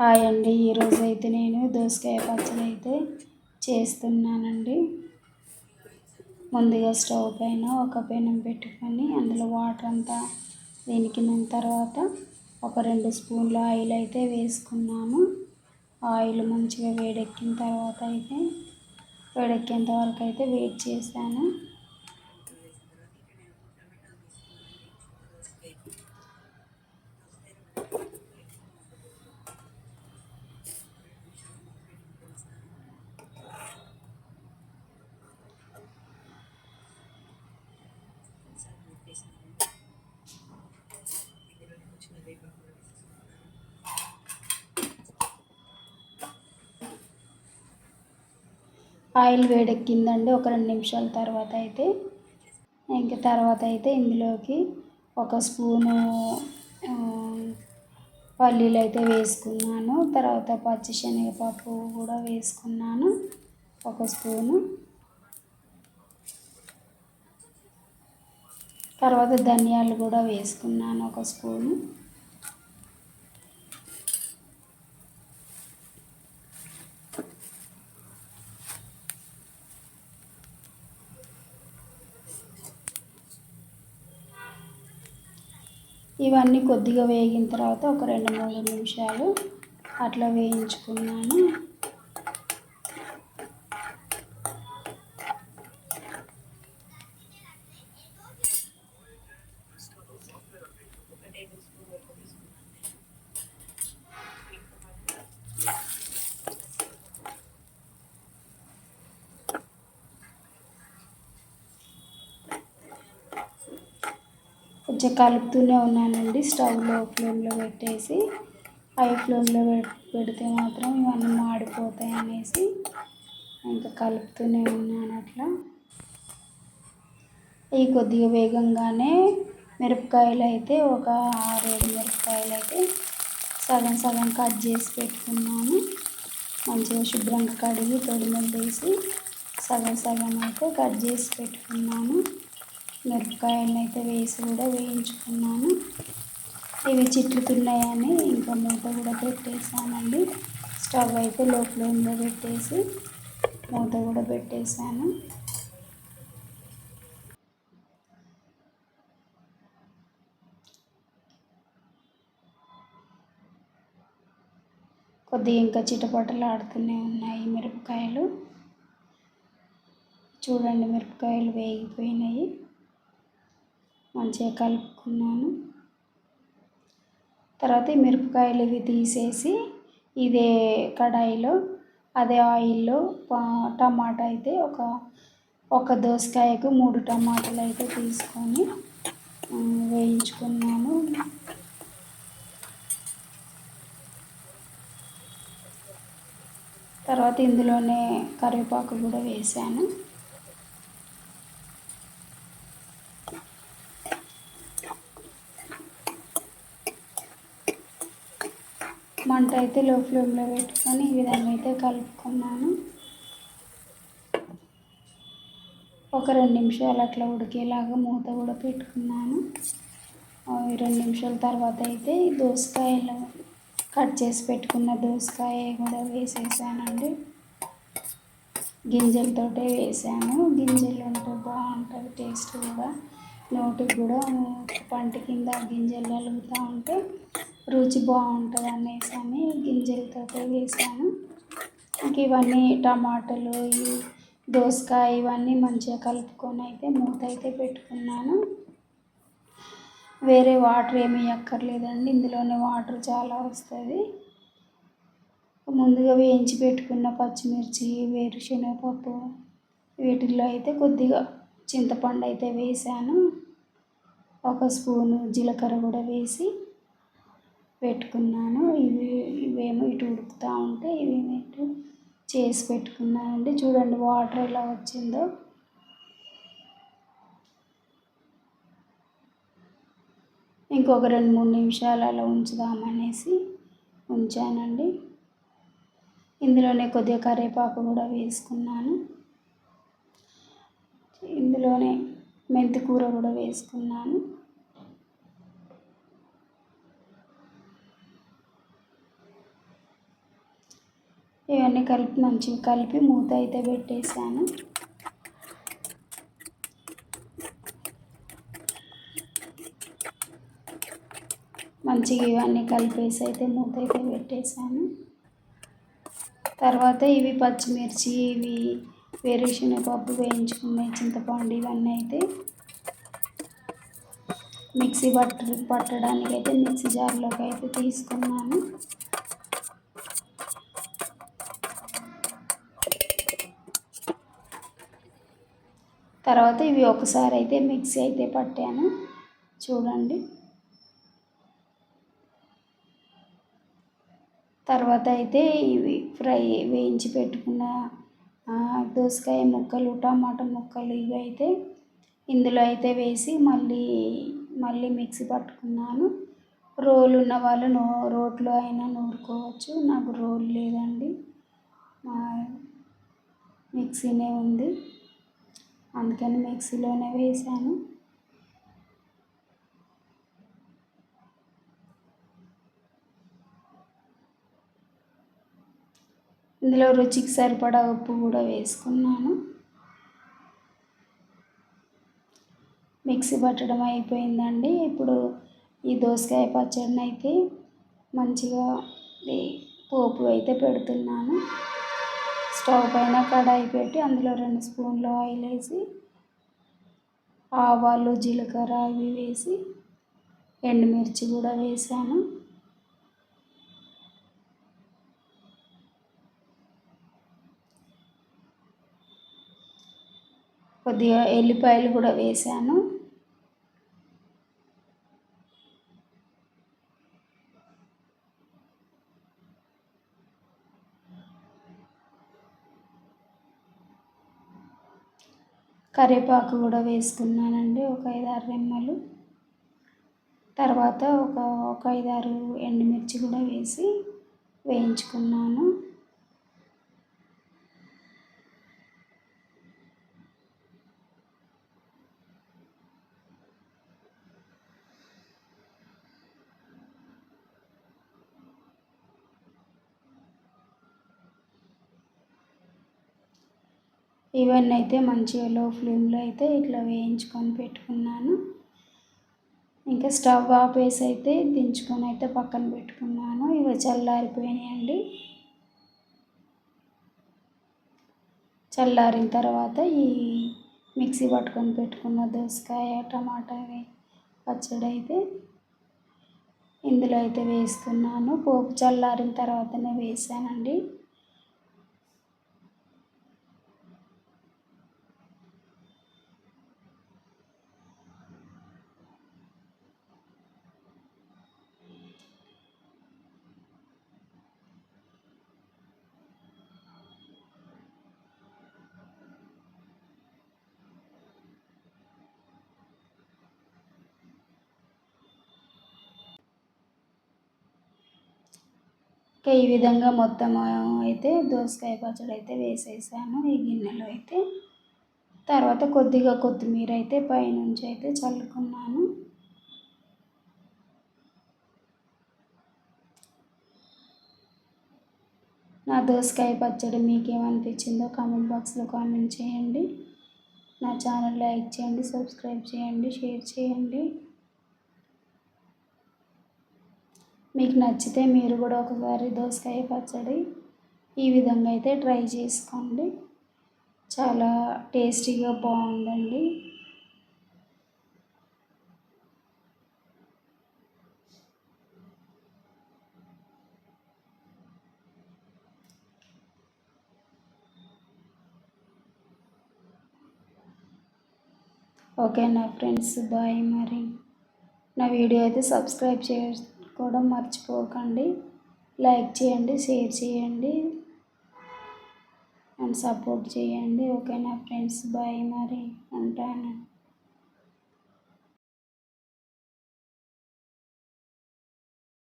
Hi అండి. ఈరోజు అయితే నేను దోసకాయ పచ్చడి అయితే చేస్తున్నానండి. ముందుగా స్టవ్ పైన ఒక పెనం పెట్టుకొని అందులో వాటర్ అంతా వెనికిన తర్వాత ఒక రెండు స్పూన్ల ఆయిల్ అయితే వేసుకున్నాను ఆయిల్ మంచిగా వేడెక్కిన తర్వాత అయితే వేడెక్కేంత వరకు అయితే వెయిట్ చేశాను. ఆయిల్ వేడెక్కిందండి ఒక రెండు నిమిషాల తర్వాత అయితే. ఇంకా తర్వాత అయితే ఇందులోకి ఒక స్పూను పల్లీలు అయితే వేసుకున్నాను. తర్వాత పచ్చిశనగపప్పు కూడా వేసుకున్నాను. ఒక స్పూను. తర్వాత ధనియాలు కూడా వేసుకున్నాను ఒక స్పూను. ఇవన్నీ కొద్దిగా వేగిన తర్వాత ఒక రెండు మూడు నిమిషాలు అట్లా వేయించుకున్నాను. కొంచెం కలుపుతూనే ఉన్నానండి. స్టవ్లో ఫ్లేమ్లో పెట్టేసి హై ఫ్లేమ్లో పెడితే మాత్రం ఇవన్నీ మాడిపోతాయి అనేసి ఇంకా కలుపుతూనే ఉన్నాను అట్లా. ఈ కొద్దిగా వేగంగానే మిరపకాయలు అయితే ఒక ఆరేడు మిరపకాయలు అయితే సగం సగం కట్ చేసి పెట్టుకున్నాను. మంచిగా శుభ్రంగా కడిగి తొడిమలు వేసి సగం సగం అయితే కట్ చేసి పెట్టుకున్నాను. మిరపకాయలను అయితే వేసి కూడా వేయించుకున్నాను. ఇవి చిట్లుతున్నాయని ఇంకా మూత కూడా పెట్టేసానండి స్టవ్ అయితే లో ఫ్లేమ్లో పెట్టేసి మూత కూడా పెట్టేశాను. కొద్దిగా ఇంకా చిటపటలు ఆడుతూనే ఉన్నాయి మిరపకాయలు. చూడండి మిరపకాయలు వేగిపోయినాయి. మంచిగా కలుపుకున్నాను. తర్వాత ఈ మిరపకాయలు ఇవి తీసేసి ఇదే కడాయిలో అదే ఆయిల్లో టమాటా అయితే ఒక ఒక దోసకాయకు మూడు టమాటాలు అయితే తీసుకొని వేయించుకున్నాను. తర్వాత ఇందులోనే కరివేపాకు కూడా వేసాను. మంట అయితే లో ఫ్లేమ్లో పెట్టుకొని ఈ విధంగా అయితే కలుపుకున్నాను. ఒక రెండు నిమిషాలు అట్లా ఉడికేలాగా మూత కూడా పెట్టుకున్నాను. రెండు నిమిషాల తర్వాత అయితే దోసకాయలు కట్ చేసి పెట్టుకున్న దోసకాయ కూడా వేసేసానండి. గింజలతోటే వేసాను. గింజలు ఉంటే బాగుంటుంది టేస్ట్ కూడా. నోటికి కూడా పంట కింద గింజలు కలుగుతూ ఉంటే రుచి బాగుంటుంది అనేసి అని గింజలతో వేసాను. ఇంక ఇవన్నీ టమాటాలు దోసకాయ ఇవన్నీ మంచిగా కలుపుకొని అయితే మూత అయితే పెట్టుకున్నాను. వేరే వాటర్ ఏమీ అక్కర్లేదండి ఇందులోనే వాటర్ చాలా వస్తుంది. ముందుగా వేయించి పెట్టుకున్న పచ్చిమిర్చి వేరుశనగపప్పు వీటిల్లో అయితే కొద్దిగా చింతపండు అయితే వేసాను. ఒక స్పూను జీలకర్ర కూడా వేసి పెట్టుకున్నాను. ఇవి ఇవేమో ఇటు ఉడుకుతూ ఉంటే ఇవి ఇటు చేసి పెట్టుకున్నానండి. చూడండి వాటర్ ఎలా వచ్చిందో. ఇంకొక రెండు మూడు నిమిషాలు అలా ఉంచుదామనేసి ఉంచానండి. ఇందులోనే కొద్దిగా కరివేపాకు కూడా వేసుకున్నాను. ఇందులోనే మెంతి కూర కూడా వేసుకున్నాను. ఇవన్నీ కలిపి మంచిగా కలిపి మూత అయితే పెట్టేసాను మంచిగా ఇవన్నీ కలిపేసి అయితే మూత అయితే పెట్టేసాను తర్వాత ఇవి పచ్చిమిర్చి ఇవి వేరుశనగపప్పు వేయించుకున్న చింతపండు ఇవన్నీ అయితే మిక్సీ పట్ట పట్టడానికి అయితే మిక్సీ జార్లోకి అయితే తీసుకున్నాను. తర్వాత ఇవి ఒకసారి అయితే మిక్సీ అయితే పట్టాను. చూడండి. తర్వాత అయితే ఇవి ఫ్రై వేయించి పెట్టుకున్న దోసకాయ ముక్కలు టమాటా ముక్కలు ఇవి అయితే ఇందులో అయితే వేసి మళ్ళీ మళ్ళీ మిక్సీ పట్టుకున్నాను. రోలు ఉన్న వాళ్ళు నో రోట్లో అయినా నూరుకోవచ్చు. నాకు రోల్ లేదండి. మిక్సీనే ఉంది. అందుకని మిక్సీలోనే వేసాను. ఇందులో రుచికి సరిపడా ఉప్పు కూడా వేసుకున్నాను. మిక్సీ పట్టడం అయిపోయిందండి. ఇప్పుడు ఈ దోసకాయ పచ్చడిని అయితే మంచిగా పోపు అయితే పెడుతున్నాను. స్టవ్ పైన కడాయి పెట్టి అందులో రెండు స్పూన్లు ఆయిల్ వేసి ఆవాలు జీలకర్ర అవి వేసి ఎండుమిర్చి కూడా వేసాను. కొద్దిగా ఎల్లిపాయలు కూడా వేసాను. కరివేపాకు కూడా వేసుకున్నానండి. ఒక ఐదారు రెమ్మలు. తర్వాత ఒక ఒక ఐదారు ఎండుమిర్చి కూడా వేసి వేయించుకున్నాను. ఇవన్నీ అయితే మంచిగా లో ఫ్లేమ్లో అయితే ఇట్లా వేయించుకొని పెట్టుకున్నాను. ఇంకా స్టవ్ ఆపేసి అయితే దించుకొని అయితే పక్కన పెట్టుకున్నాను. ఇవి చల్లారిపోయినాయండి. చల్లారిన తర్వాత ఈ మిక్సీ పట్టుకొని పెట్టుకున్న దోసకాయ టమాటా పచ్చడి అయితే ఇందులో అయితే వేస్తున్నాను. పోపు చల్లారిన తర్వాతనే వేసానండి. ఇంకా ఈ విధంగా మొత్తం అయితే దోసకాయ పచ్చడి అయితే వేసేసాను. ఈ గిన్నెలో అయితే తర్వాత కొద్దిగా కొత్తిమీర అయితే పైనుంచి అయితే చల్లుకున్నాను. నా దోసకాయ పచ్చడి మీకు ఏమనిపించిందో కామెంట్ బాక్స్లో కామెంట్ చేయండి. నా ఛానల్ లైక్ చేయండి సబ్స్క్రైబ్ చేయండి షేర్ చేయండి. మీకు నచ్చితే మీరు కూడా ఒకసారి దోసకాయ పచ్చడి ఈ విధంగా అయితే ట్రై చేసుకోండి. చాలా టేస్టీగా బాగుందండి. ఓకే నా ఫ్రెండ్స్ బాయ్ మరి. నా వీడియో అయితే సబ్స్క్రైబ్ చే కూడా మర్చిపోకండి. లైక్ చేయండి షేర్ చేయండి. అండ్ సపోర్ట్ చేయండి. ఓకేనా ఫ్రెండ్స్? బాయ్ మరి. ఉంటాను.